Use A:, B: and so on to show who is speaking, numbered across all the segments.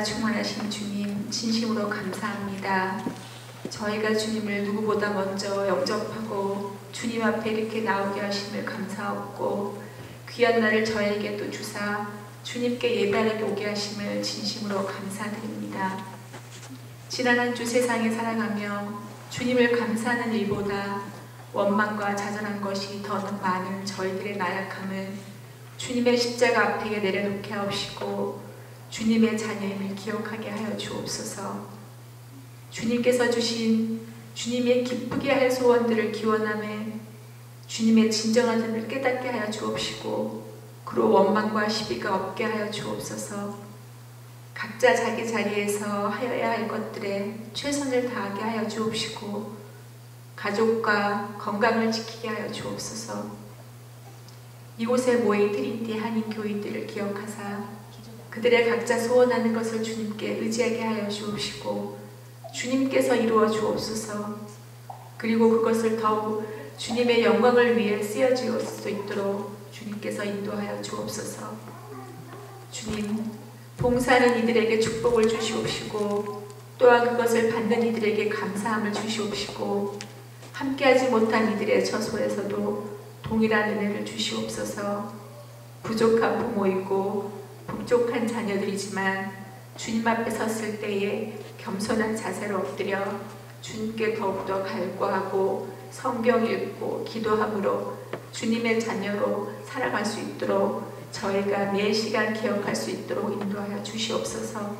A: 은혜가 충만하신 주님 진심으로 감사합니다. 저희가 주님을 누구보다 먼저 영접하고 주님 앞에 이렇게 나오게 하심을 감사하고 귀한 날을 저에게 또 주사 주님께 예배하게 오게 하심을 진심으로 감사드립니다. 지난 한 주 세상에 살아가며 주님을 감사하는 일보다 원망과 자잘한 것이 더 많은 저희들의 나약함을 주님의 십자가 앞에 내려놓게 하옵시고 주님의 자녀임을 기억하게 하여 주옵소서. 주님께서 주신 주님의 기쁘게 할 소원들을 기원함에 주님의 진정한 뜻을 깨닫게 하여 주옵시고 그로 원망과 시비가 없게 하여 주옵소서. 각자 자기 자리에서 하여야 할 것들에 최선을 다하게 하여 주옵시고 가족과 건강을 지키게 하여 주옵소서. 이곳에 모인 트린티 한인 교인들을 기억하사 그들의 각자 소원하는 것을 주님께 의지하게 하여 주옵시고 주님께서 이루어 주옵소서. 그리고 그것을 더욱 주님의 영광을 위해 쓰여질 수 있도록 주님께서 인도하여 주옵소서. 주님 봉사하는 이들에게 축복을 주시옵시고 또한 그것을 받는 이들에게 감사함을 주시옵시고 함께하지 못한 이들의 처소에서도 동일한 은혜를 주시옵소서. 부족한 부모이고 부족한 자녀들이지만 주님 앞에 섰을 때에 겸손한 자세로 엎드려 주님께 더욱더 갈구하고 성경 읽고 기도함으로 주님의 자녀로 살아갈 수 있도록 저희가 매 시간 기억할 수 있도록 인도하여 주시옵소서.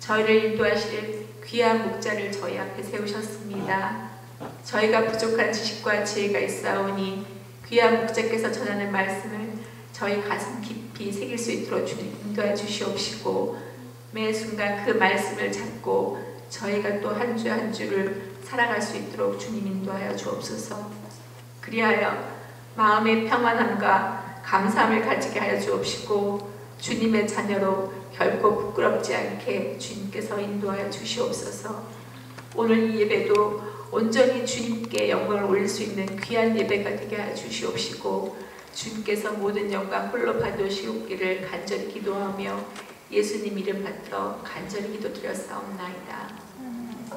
A: 저희를 인도하실 귀한 목자를 저희 앞에 세우셨습니다. 저희가 부족한 지식과 지혜가 있사오니 귀한 목자께서 전하는 말씀을 저희 가슴 깊이 새길 수 있도록 주님 인도해 주시옵시고 매 순간 그 말씀을 잡고 저희가 또 한 주 한 주를 살아갈 수 있도록 주님 인도하여 주옵소서. 그리하여 마음의 평안함과 감사함을 가지게 하여 주옵시고 주님의 자녀로 결코 부끄럽지 않게 주님께서 인도하여 주시옵소서. 오늘 이 예배도 온전히 주님께 영광을 올릴 수 있는 귀한 예배가 되게 하여 주시옵시고 주님께서 모든 영광 홀로 받으시옵기를 간절히 기도하며 예수님 이름 받들어 간절히 기도드렸사옵나이다. 음.